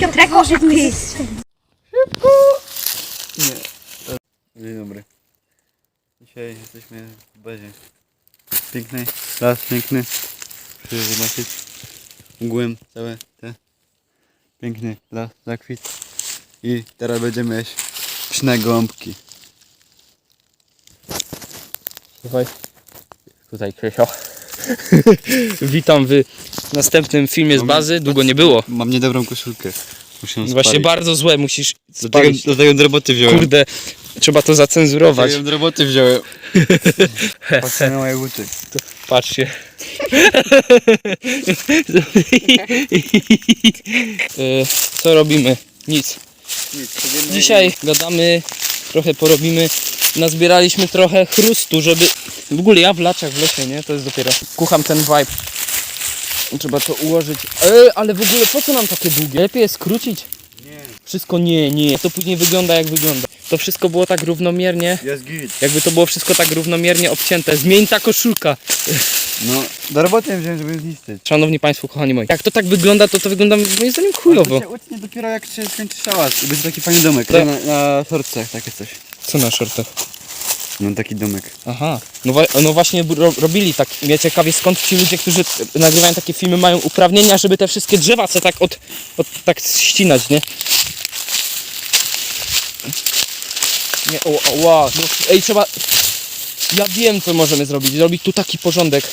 Piotrek Orzecki. Dzień dobry. Dzisiaj jesteśmy w bazie. Piękny, las piękny. Proszę zobaczyć. Mgłem całe te. Piękny las, zakwit. I teraz będziemy jeść pyszne gąbki. Słuchaj, tutaj Krysio. Witam w następnym filmie z bazy. Długo nie było. Mam niedobrą koszulkę. Muszę ją Właśnie spalić. bardzo złe, musisz Do tego, spalić. do roboty wziąłem. Kurde, trzeba to zacenzurować. Ją do roboty wziąłem. Patrzcie na moje buty. Patrzcie. E, Co robimy? Nic. Dzisiaj gadamy, trochę porobimy. Nazbieraliśmy trochę chrustu, żeby... W ogóle ja w laczach w lesie, nie? To jest dopiero... Kucham ten vibe. Trzeba to ułożyć. Ej, ale w ogóle po co nam takie długie? Lepiej je skrócić? Nie. Wszystko nie, nie. To później wygląda jak wygląda. To wszystko było tak równomiernie. Jest git. Jakby to było wszystko tak równomiernie obcięte. Zmień ta koszulka. No, do roboty wziąłem, żeby zniszczyć. Szanowni Państwo, kochani moi. Jak to tak wygląda, to to wygląda moim zdaniem chujowo. To się utnie dopiero jak się skończy szałas i będzie taki fajny domek. Tak. Na, na torcach takie coś. Co na shortach? No taki domek. Aha. No, wa- no właśnie ro robili tak. Mnie ciekawie skąd ci ludzie, którzy nagrywają takie filmy mają uprawnienia, żeby te wszystkie drzewa co tak od, od tak ścinać, nie? Nie, o, o, ła, no, ej, trzeba... Ja wiem, co możemy zrobić. Zrobić tu taki porządek.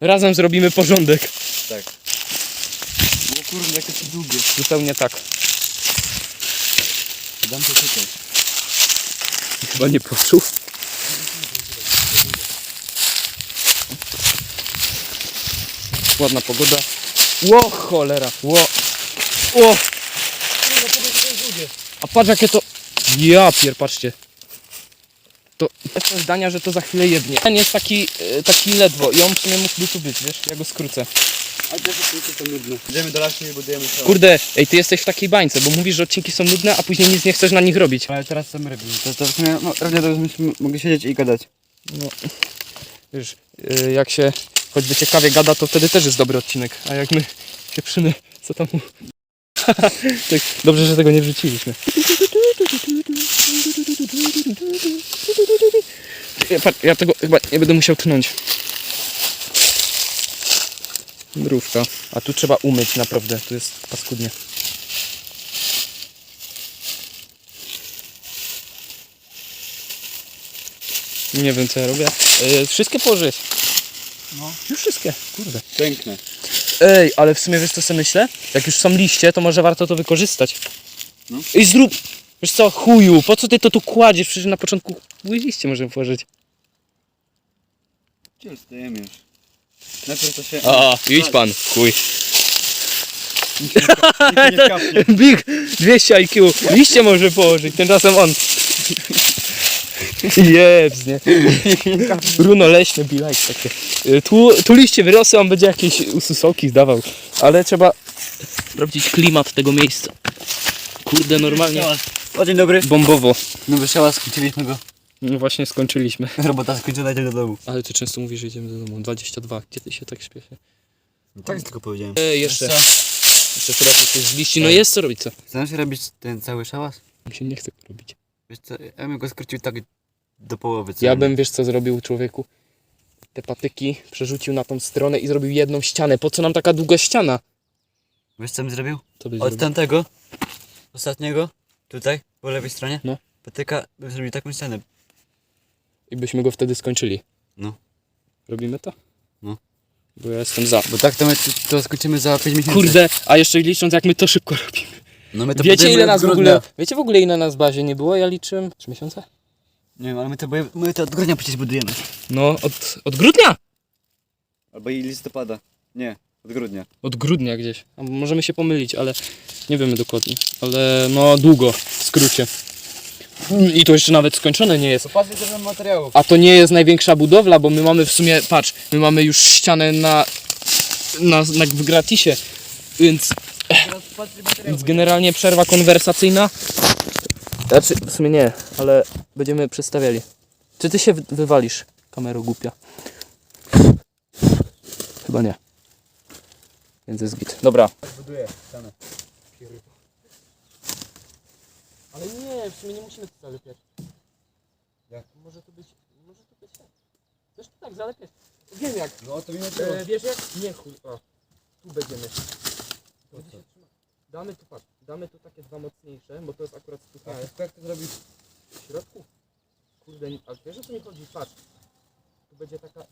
Razem zrobimy porządek. Tak. O kurde, jakie to długie. Zupełnie tak. Dam to tutaj. Chyba nie poczuł. Ładna pogoda. Ło cholera. Ło. Ło. A patrz jakie to... Ja pier, patrzcie. To jestem zdania, że to za chwilę jednie. Ten jest taki, e, taki ledwo i on w sumie mógłby tu być, wiesz? Ja go skrócę. A te odcinki są nudne. Idziemy do lasu i budujemy szałas. Kurde, ej, ty jesteś w takiej bańce, bo mówisz, że odcinki są nudne, a później nic nie chcesz na nich robić. Ale teraz są ryby. To, to w sumie, no, równie dobrze byśmy mogli siedzieć i gadać. No, wiesz, y, jak się choćby ciekawie gada, to wtedy też jest dobry odcinek. A jak my pieprzymy, co tam... tak, dobrze, że tego nie wrzuciliśmy. Ja, ja tego chyba nie będę musiał tnąć. Mrówka. A tu trzeba umyć naprawdę, tu jest paskudnie. Nie wiem co ja robię. E, wszystkie położyć. No. Już wszystkie, kurde. Piękne. Ej, ale w sumie wiesz co sobie myślę? Jak już są liście, to może warto to wykorzystać. No. I zrób... Wiesz co, chuju, po co ty to tu kładziesz? Przecież na początku były liście możemy położyć. Gdzie stajemy już? Najpierw to się... A, idź pan, chuj. Nikt nie skapnie. Big 200 IQ. Liście może położyć, tymczasem on. Jebs, nie? Bruno leśny, like takie. Y, Tu, tu liście wyrosły, on będzie jakieś ususoki zdawał. Ale trzeba sprawdzić klimat tego miejsca. Kurde, normalnie O, dzień dobry. bombowo. Nowy szałas, skończyliśmy go. No właśnie skończyliśmy. Robota skończona, idziemy do domu. Ale ty często mówisz, że idziemy do domu. 22. Gdzie ty się tak śpieszy? Tak tylko powiedziałem. E, jeszcze. Jeszcze teraz coś z liści. No jest co robić, co? Chcesz robić ten cały szałas? Mi się nie chce robić. Wiesz co, ja bym go skrócił tak do połowy. co Ja bym, wiesz co zrobił człowieku? Te patyki przerzucił na tą stronę i zrobił jedną ścianę. Po co nam taka długa ściana? Wiesz co bym zrobił? To byś Od zrobił. tamtego, ostatniego, tutaj, po lewej stronie, No. patyka, bym zrobił taką ścianę. I byśmy go wtedy skończyli. No. Robimy to? No. Bo ja jestem za. Bo tak to my to skończymy za 5 miesięcy. Kurde, a jeszcze licząc jak my to szybko robimy. No my to Wiecie ile nas w ogóle, wiecie w ogóle ile nas w bazie nie było? Ja liczyłem 3 miesiące? Nie wiem, ale my to, boje- my to od grudnia przecież budujemy. No, od, od grudnia! Albo i listopada. Nie, od grudnia. Od grudnia gdzieś. A możemy się pomylić, ale nie wiemy dokładnie. Ale no długo, w skrócie. I to jeszcze nawet skończone nie jest. Materiałów. A to nie jest największa budowla, bo my mamy w sumie, patrz, my mamy już ścianę na, na, na w gratisie, więc. Więc generalnie przerwa konwersacyjna. Znaczy, w sumie nie, ale będziemy przedstawiali. Czy ty się wy- wywalisz, kamero głupia? Chyba nie. Więc jest git. Dobra. Buduję ścianę. Ale nie, w sumie nie musimy tu zalepiać. Jak? Może to być, może to być tak. Też to tak zalepiać. Wiem jak. No to mimo E, wiesz jak? Nie chuj, o. Tu będziemy. Będzie się. Damy tu, patrz, damy tu takie dwa mocniejsze, bo to jest akurat A jak to zrobić? w środku. Kurde, nie- a wiesz o co mi chodzi? Patrz. Tu będzie taka,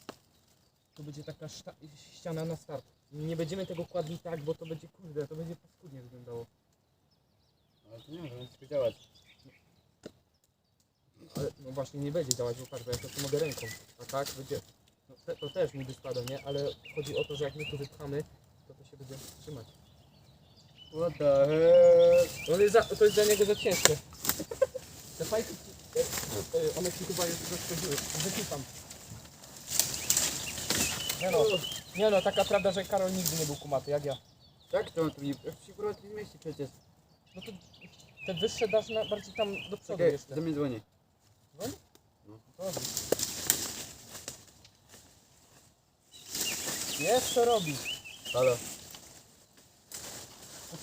tu będzie taka szta, ściana na start. Nie będziemy tego kładli tak, bo to będzie, kurde, to będzie paskudnie wyglądało. Ale to nie może wszystko działać. Ale no właśnie nie będzie działać, bo patrz, bo ja to mogę ręką. A tak będzie, no, te, to też niby spada, nie? Ale chodzi o to, że jak my tu wypchamy, to to się będzie trzymać. What the heck? No, jest za, to jest dla niego za ciężkie. Te fajki, e, e, one ci chyba już zaszkodziły. Wypipam. Nie no, nie no, taka prawda, że Karol nigdy nie był kumaty, jak ja. Jak to on tu nie... Tu nie mieści przecież. No to te wyższe dasz na, bardziej tam do przodu Czekaj, jeszcze. do mnie dzwoni. Dzwoni? No. To robi. Jest co robi. Halo.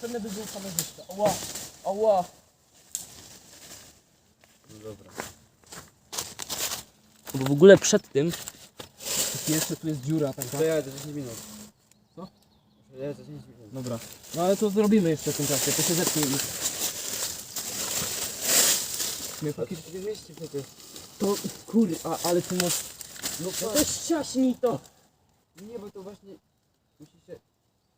Potrzebne by było kamerzysta. Ała, ała. No dobra. Bo w ogóle przed tym jeszcze tu jest dziura taka. To ja za 10 minut. Co? Jechać za 10 minut. Dobra. No ale to zrobimy jeszcze w tym czasie, to się już. Nie, A to się nie mieści przecież. to kur... A, ale tu moc... No No to ściaśnij to! Nie, bo to właśnie... Musi się...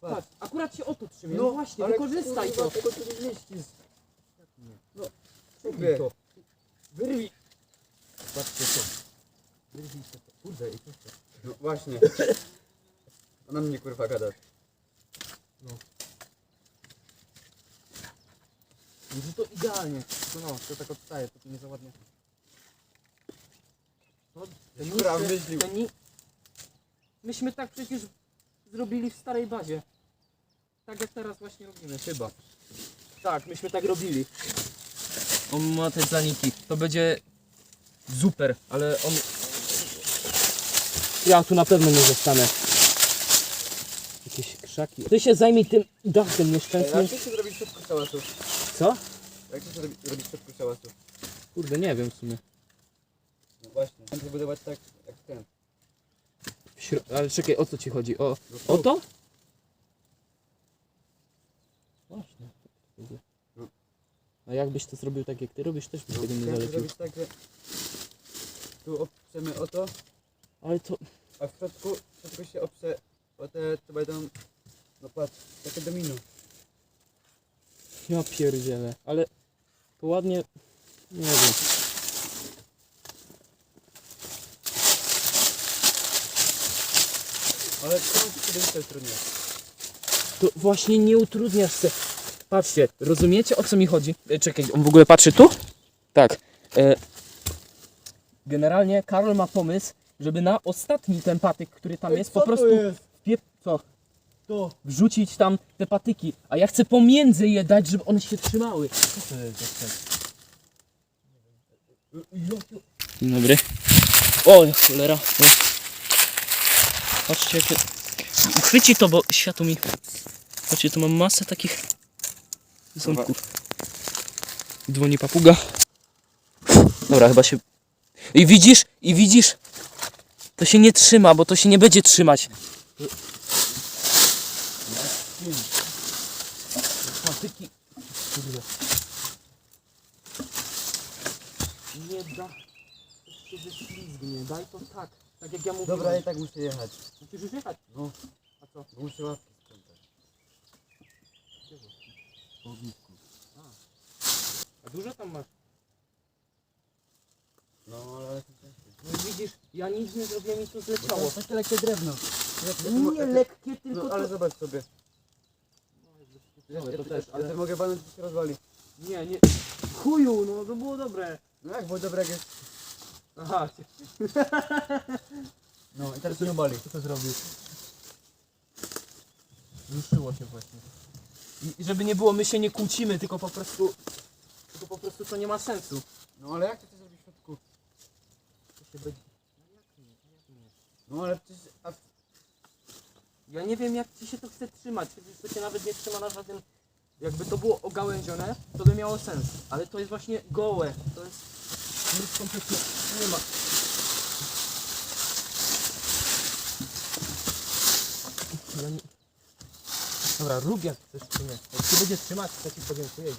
Patrz, akurat się o to trzymie. No, No, właśnie, wykorzystaj kurwa, to. tego tu nie mieścisz. No, Wyrwij to. Wyrwij. Patrzcie to. Wyrwij to. Kurde, i to. No właśnie. Ona mnie kurwa gada. Może to idealnie. To no, to tak odstaje, to nie za ładnie. To, te Dobra, niższe- myślił. te ni... Myśmy tak przecież zrobili w starej bazie. Tak jak teraz właśnie robimy. Chyba. Tak, myśmy tak robili. On ma te zaniki. To będzie super, ale on... Ja tu na pewno nie zostanę. Jakieś krzaki. Ty się zajmij tym dachem nieszczęsnym. Jak się zrobić w środku szałasu? Co? Jak się zrobi- zrobić w środku szałasu? Kurde, nie wiem w sumie. No właśnie. Mam budować tak jak ten. Śro- Ale czekaj, o co ci chodzi? O, o to? Właśnie. No. A jakbyś to zrobił tak jak ty robisz, też byś No, tego nie chciałem zrobić tak, że tu oprzemy o to, Ale to... a w środku, w środku się oprze o te, co będą, no patrz, takie domino. Ja pierdzielę. Ale to ładnie... Nie wiem. Ale to będzie trudniej. To właśnie nie utrudniasz se. Patrzcie, rozumiecie o co mi chodzi? E, czekaj, on w ogóle patrzy tu? Tak. E, generalnie Karol ma pomysł, żeby na ostatni ten patyk, który tam jest, po prostu wpie... Co? To. Wrzucić tam te patyki, a ja chcę pomiędzy je dać, żeby one się trzymały. Co to jest za Dzień dobry. O, cholera. No. Patrzcie, jakie... Chwyci to, bo światło mi... Patrzcie, tu mam masę takich ząbków. Dzwoni papuga. Dobra, chyba się... I widzisz? I widzisz? To się nie trzyma, bo to się nie będzie trzymać. Patyki... Nie da... To się ześlizgnie, daj to tak. Tak jak ja mówiłem. Dobra, ja tak muszę jechać. Musisz już jechać. No, A co? bo muszę łapki A dużo tam masz? No, ale to. No i widzisz, ja nic nie zrobiłem i to Bo to zleciało. jest takie lekkie drewno. Nie lekkie, tylko No, ale to... zobacz sobie. To też, ale... ja mogę banan, to się rozwali. Nie, nie... Chuju, no to było dobre. No jak było dobre, jak jest... Aha, No, i teraz się bali. co to zrobił? Ruszyło się właśnie. I- żeby nie było, my się nie kłócimy, tylko po prostu... Tylko po prostu to nie ma sensu. No ale jak to się zrobi w środku? To się będzie... No ale przecież... A, Ja nie wiem jak ci się to chce trzymać, przecież to się nawet nie trzyma na żaden... Jakby to było ogałęzione, to by miało sens. Ale to jest właśnie gołe. To jest... Nic kompletnie nie ma. Ja nie... Dobra, rób jak chcesz trzymać. Jak ty będziesz trzymać, to ci podziękuję.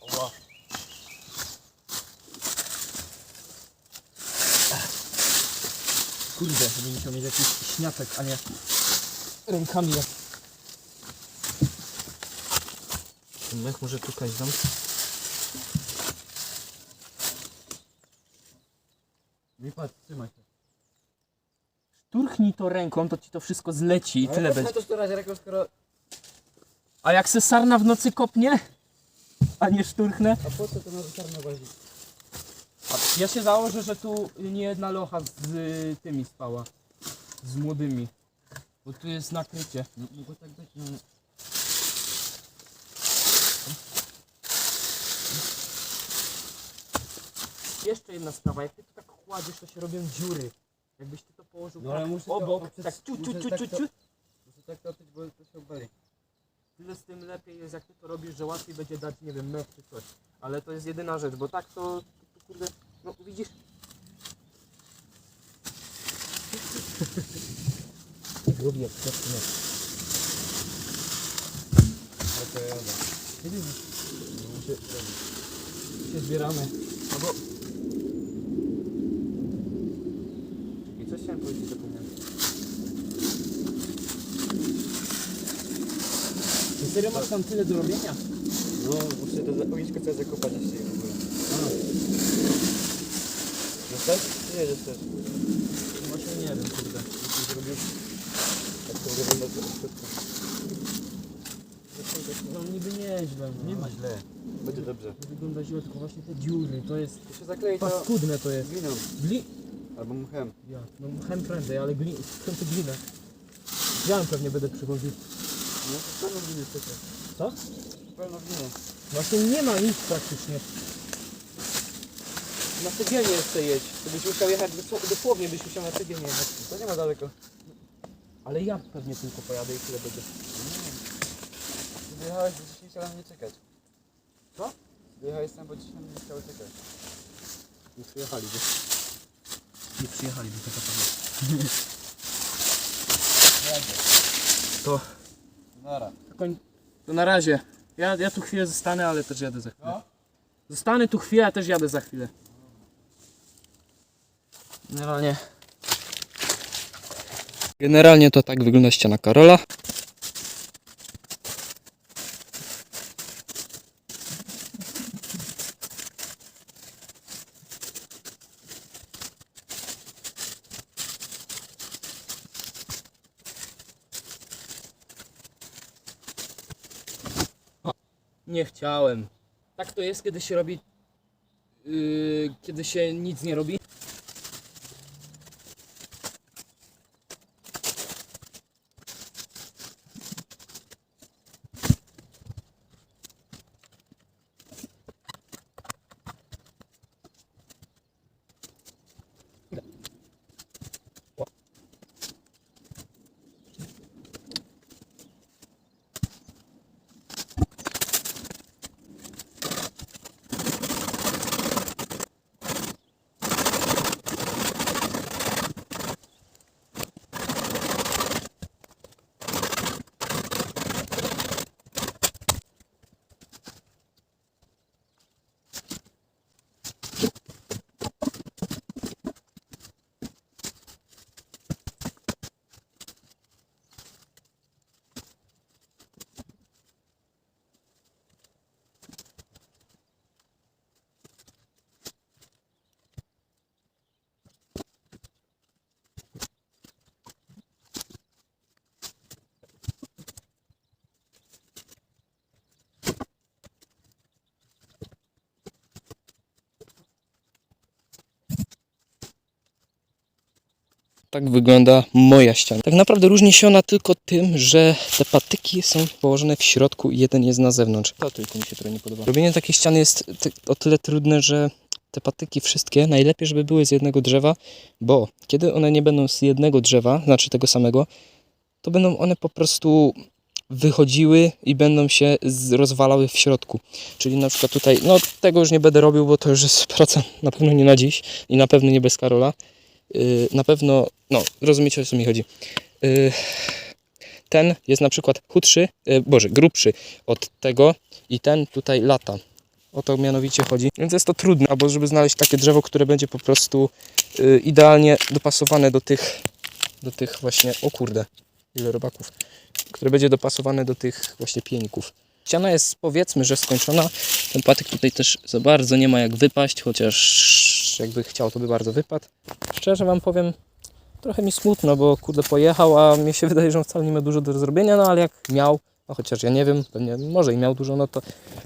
Ła. Kurde, żeby musiał mieć jakiś śniaczek, a nie rękami. Ten mech może dam. Nie patrz, trzymaj się. Turchnij to ręką, to ci to wszystko zleci i Ale tyle co będzie. to szturać ręką, skoro... A jak se sarna w nocy kopnie, a nie szturchnę, A po co to na? A Ja się założę, że tu nie jedna locha z y, tymi spała. Z młodymi. Bo tu jest nakrycie. No, mogło tak być, no. Jeszcze jedna sprawa, jak ty to tak kładziesz, to się robią dziury. Jakbyś ty to położył No, ale tak muszę to obok, tak ciu, ciu, muszę ciu, tak ciu, to- ciu. Muszę tak to opić, bo to się obali. Tyle z tym lepiej jest, jak ty to robisz, że łatwiej będzie dać, nie wiem, mech czy coś. Ale to jest jedyna rzecz, bo tak to, to, to kurde, no widzisz, jak kwiatki. Ale to ja jadę. Widzisz, no, się zbieramy. No bo... Czekaj, coś chciałem powiedzieć, zapomniałem. Ty serio masz tam tyle do robienia? No, muszę to za- ognisko trzeba zakopać jeszcze w ogóle. Zostać? Czy nie zostać? Właśnie nie wiem, kurde. Jeśli zrobisz... Tak to wygląda to w środku. No niby nieźle. no. Nie ma źle. Będzie dobrze. Nie wygląda źle, tylko właśnie te dziury, to jest... To się zaklei to Paskudne to jest. gliną. Gli... Albo mchem. Ja, no chem prędzej, ale glin... ty glinę? Ja pewnie będę przychodził. No to pełno gliny przecież. Co? Pełno gliny. Właśnie nie ma nic praktycznie. Na Cygienie jeszcze jedź. To byś musiał jechać, dosł- dosłownie byś musiał na Cygienie jechać. To nie ma daleko. Ale ja pewnie tylko pojadę i tyle będzie. Wyjechałeś, bo dzisiaj chciałem nie czekać. Co? Wyjechałeś sam, bo dzisiaj nie chciały czekać. Nie przyjechaliby. Nie przyjechaliby, to pewnie. To, koń... to na razie. Ja, ja tu chwilę zostanę, ale też jadę za chwilę. No? Zostanę tu chwilę, a też jadę za chwilę. Generalnie. Generalnie to tak wygląda ściana Karola. Nie chciałem. Tak to jest, kiedy się robi. Yy, kiedy się nic nie robi. Tak wygląda moja ściana. Tak naprawdę różni się ona tylko tym, że te patyki są położone w środku i jeden jest na zewnątrz. To tylko mi się trochę nie podoba. Robienie takiej ściany jest o tyle trudne, że te patyki wszystkie najlepiej, żeby były z jednego drzewa, bo kiedy one nie będą z jednego drzewa, znaczy tego samego, to będą one po prostu wychodziły i będą się rozwalały w środku. Czyli na przykład tutaj, no tego już nie będę robił, bo to już jest praca na pewno nie na dziś i na pewno nie bez Karola. Yy, na pewno, no rozumiecie o co mi chodzi. Yy, ten jest na przykład chudszy, yy, boże, grubszy od tego i ten tutaj lata. O to mianowicie chodzi. Więc jest to trudne, albo żeby znaleźć takie drzewo, które będzie po prostu idealnie dopasowane do tych, do tych właśnie, o kurde, ile robaków, które będzie dopasowane do tych właśnie pieńków. Ściana jest powiedzmy, że skończona. Ten patyk tutaj też za bardzo nie ma jak wypaść, chociaż jakby chciał, to by bardzo wypadł. Szczerze wam powiem, trochę mi smutno, bo kurde pojechał, a mnie się wydaje, że on wcale nie ma dużo do zrobienia, no ale jak miał, no chociaż ja nie wiem, pewnie może i miał dużo, no to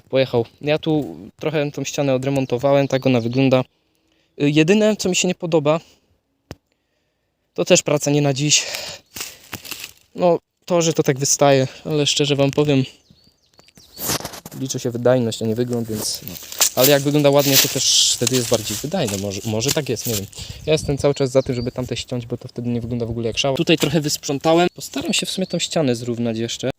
pojechał. Ja tu trochę tą ścianę odremontowałem, tak ona wygląda. Y, Jedyne, co mi się nie podoba, to też praca nie na dziś. No, to, że to tak wystaje, ale szczerze wam powiem, liczy się wydajność, a nie wygląd, więc. No. Ale jak wygląda ładnie, to też wtedy jest bardziej wydajne. Może, może tak jest, nie wiem. Ja jestem cały czas za tym, żeby tamte ściąć, bo to wtedy nie wygląda w ogóle jak szała. Tutaj trochę wysprzątałem. Postaram się w sumie tą ścianę zrównać jeszcze.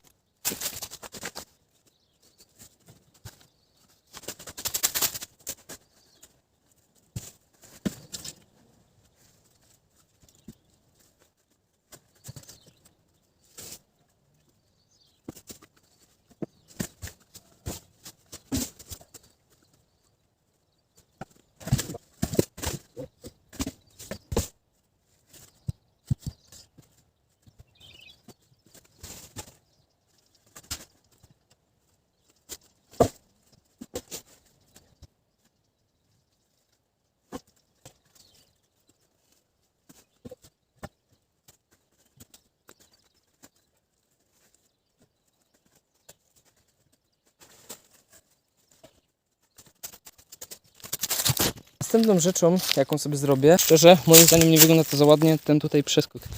Następną rzeczą, jaką sobie zrobię, szczerze, moim zdaniem nie wygląda to za ładnie, ten tutaj przeskok. To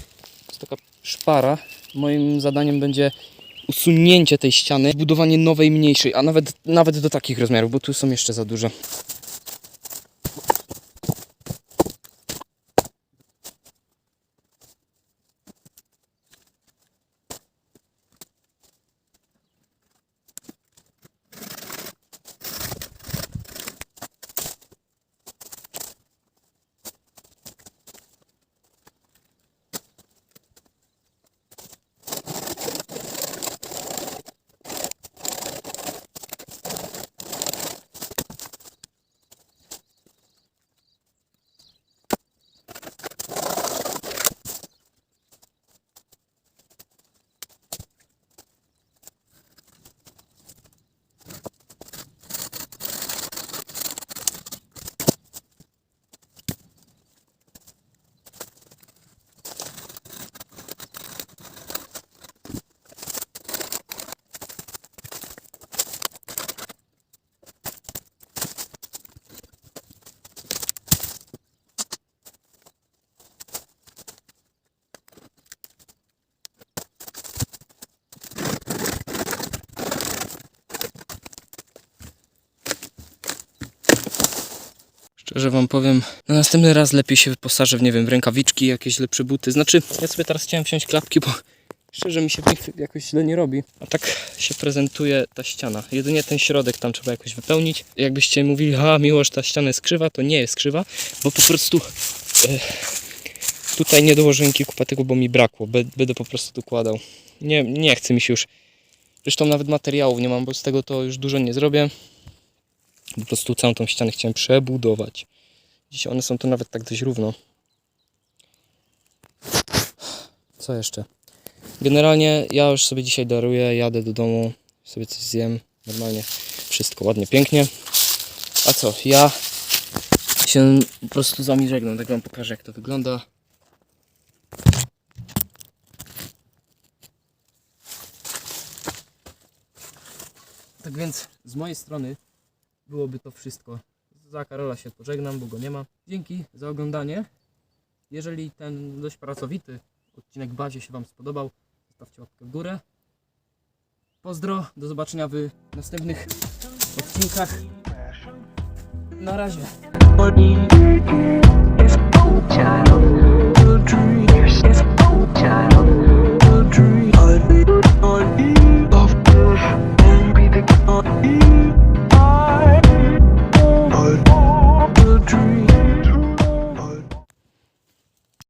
jest taka szpara. Moim zadaniem będzie usunięcie tej ściany, budowanie nowej, mniejszej, a nawet, nawet do takich rozmiarów, bo tu są jeszcze za duże. Szczerze wam powiem, na następny raz lepiej się wyposażę w, nie wiem, rękawiczki, jakieś lepsze buty. Znaczy, ja sobie teraz chciałem wziąć klapki, bo szczerze mi się w nich jakoś źle nie robi. A tak się prezentuje ta ściana. Jedynie ten środek tam trzeba jakoś wypełnić. Jakbyście mówili, a miłość, ta ściana jest krzywa, to nie jest krzywa, bo po prostu e, tutaj nie dołożyłem kilku patyków, bo mi brakło. Będę po prostu dokładał. Nie, nie chce mi się już. Zresztą nawet materiałów nie mam, bo z tego to już dużo nie zrobię. Po prostu całą tą ścianę chciałem przebudować. Dzisiaj one są tu nawet tak dość równo. Co jeszcze? Generalnie ja już sobie dzisiaj daruję, jadę do domu, sobie coś zjem. Normalnie wszystko ładnie, pięknie. A co? Ja się po prostu z wami żegnam, tak wam pokażę jak to wygląda. Tak więc z mojej strony byłoby to wszystko. Za Karola się pożegnam, bo go nie ma. Dzięki za oglądanie. Jeżeli ten dość pracowity odcinek bazie się Wam spodobał, zostawcie łapkę w górę. Pozdro, do zobaczenia w następnych odcinkach. Na razie.